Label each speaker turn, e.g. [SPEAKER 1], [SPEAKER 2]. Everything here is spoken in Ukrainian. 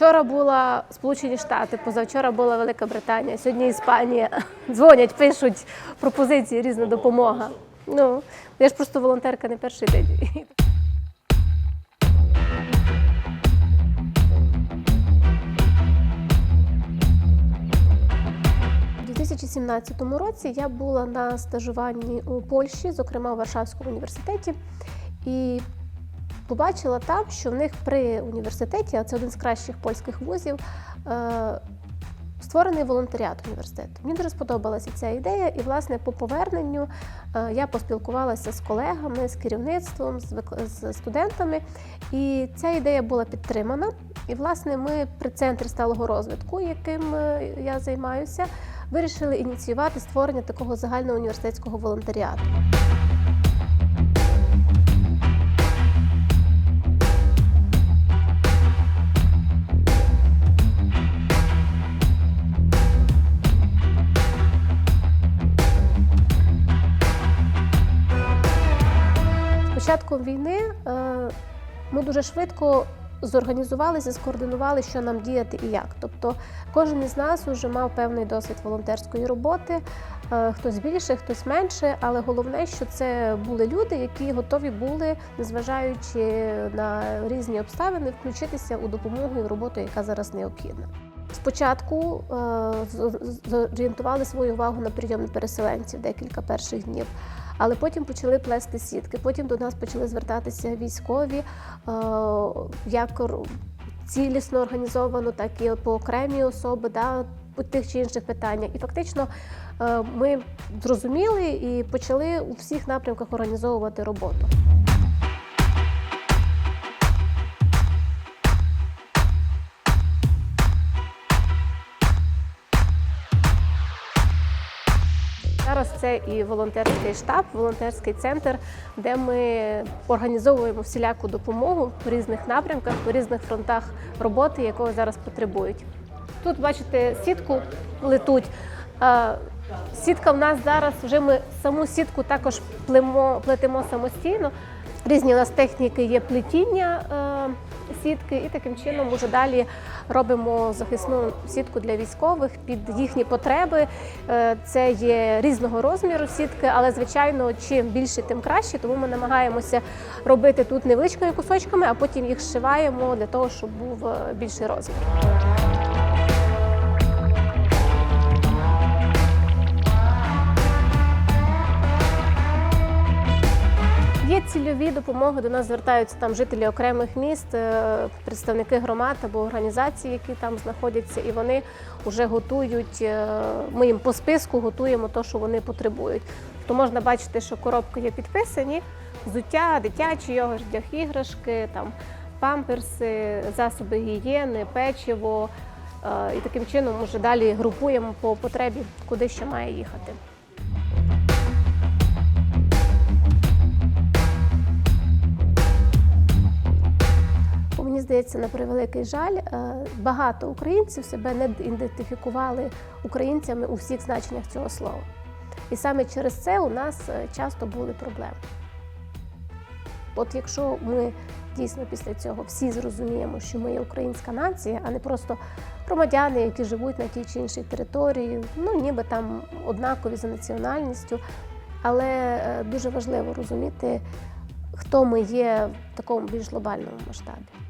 [SPEAKER 1] Вчора була Сполучені Штати, позавчора була Велика Британія, сьогодні Іспанія. Дзвонять, пишуть пропозиції, різна допомога. Ну, я ж просто волонтерка не перший день. У 2017 році я була на стажуванні у Польщі, зокрема у Варшавському університеті, і побачила там, що в них при університеті, а це один з кращих польських вузів, е, створений волонтеріат університету. Мені дуже сподобалася ця ідея, і власне по поверненню е, я поспілкувалася з колегами, з керівництвом, з студентами, і ця ідея була підтримана. І власне ми при центрі сталого розвитку, яким е, я займаюся, вирішили ініціювати створення такого загального університетського волонтеріату. Початком війни е, ми дуже швидко зорганізувалися, скоординували, що нам діяти і як. Тобто кожен із нас вже мав певний досвід волонтерської роботи, е, хтось більше, хтось менше, але головне, що це були люди, які готові були, незважаючи на різні обставини, включитися у допомогу і роботу, яка зараз необхідна. Спочатку е, зорієнтували свою увагу на прийом переселенців декілька перших днів. Але потім почали плести сітки. Потім до нас почали звертатися військові, е, як цілісно організовано, так і по окремі особи, да, по тих чи інших питаннях. І фактично е, ми зрозуміли і почали у всіх напрямках організовувати роботу. Зараз це і волонтерський штаб, волонтерський центр, де ми організовуємо всіляку допомогу в різних напрямках, по різних фронтах роботи, якого зараз потребують. Тут бачите, сітку плетуть. Е, Сітка в нас зараз вже ми саму сітку також племо, плетемо самостійно. Різні у нас техніки є плетіння е, сітки, і таким чином уже далі робимо захисну сітку для військових під їхні потреби. Е, Це є різного розміру сітки, але звичайно, чим більше, тим краще. Тому ми намагаємося робити тут невеличкими кусочками, а потім їх зшиваємо для того, щоб був е, більший розмір. Цільові допомоги. До нас звертаються там жителі окремих міст, е, представники громад або організацій, які там знаходяться, і вони вже готують. е, Ми їм по списку готуємо те, що вони потребують. То можна бачити, що коробки є підписані: взуття, дитячі одяг, іграшки, там памперси, засоби гігієни, печиво. Е, І таким чином вже далі групуємо по потребі, куди що має їхати. Здається, на превеликий жаль, е, багато українців себе не ідентифікували українцями у всіх значеннях цього слова. І саме через це у нас е, часто були проблеми. От якщо ми дійсно після цього всі зрозуміємо, що ми є українська нація, а не просто громадяни, які живуть на тій чи іншій території, ну ніби там однакові за національністю, але е, дуже важливо розуміти, хто ми є в такому більш глобальному масштабі.